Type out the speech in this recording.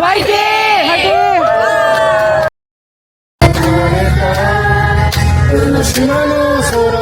화이팅! 화이팅! 아, 네.